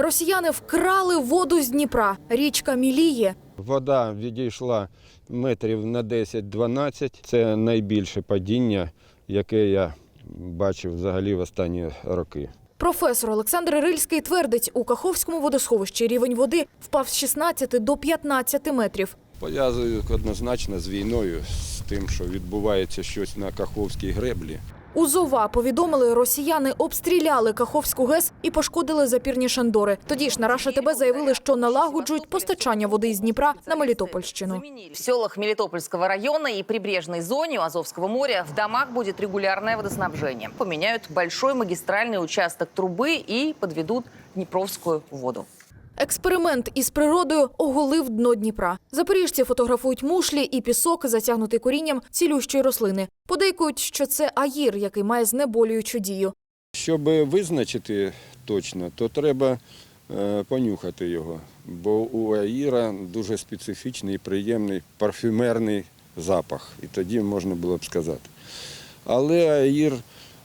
Росіяни вкрали воду з Дніпра. Річка міліє. Вода відійшла метрів на 10-12. Це найбільше падіння, яке я бачив взагалі в останні роки. Професор Олександр Рильський твердить, у Каховському водосховищі рівень води впав з 16 до 15 метрів. Пов'язую однозначно з війною, з тим, що відбувається щось на Каховській греблі. У Зова повідомили, росіяни обстріляли Каховську ГЕС і пошкодили запірні шандори. Тоді ж на Раша ТБ заявили, що налагоджують постачання води з Дніпра на Мелітопольщину. В селах Мелитопольского района и прибрежной зоне у Азовского моря в домах будет регулярное водоснабжение. Поменяют большой магистральный участок трубы и подведут Днепровскую воду. Експеримент із природою оголив дно Дніпра. Запоріжці фотографують мушлі і пісок, затягнутий корінням цілющої рослини. Подейкують, що це аїр, який має знеболюючу дію. Щоб визначити точно, то треба е, понюхати його. Бо у аїра дуже специфічний, приємний парфюмерний запах. І тоді можна було б сказати. Але аїр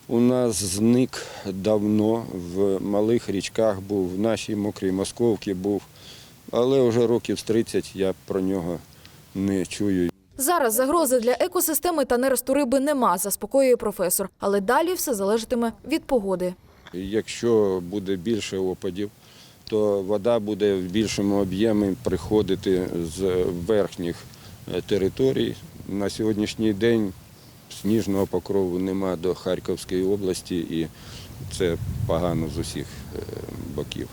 у нас зник давно, в малих річках був, в нашій мокрій московці був. Але вже років з 30 я про нього не чую. Зараз загрози для екосистеми та нересту риби нема, заспокоює професор. Але далі все залежатиме від погоди. Якщо буде більше опадів, то вода буде в більшому об'ємі приходити з верхніх е, територій. На сьогоднішній день сніжного покрову нема до Харківської області і це погано з усіх е, боків.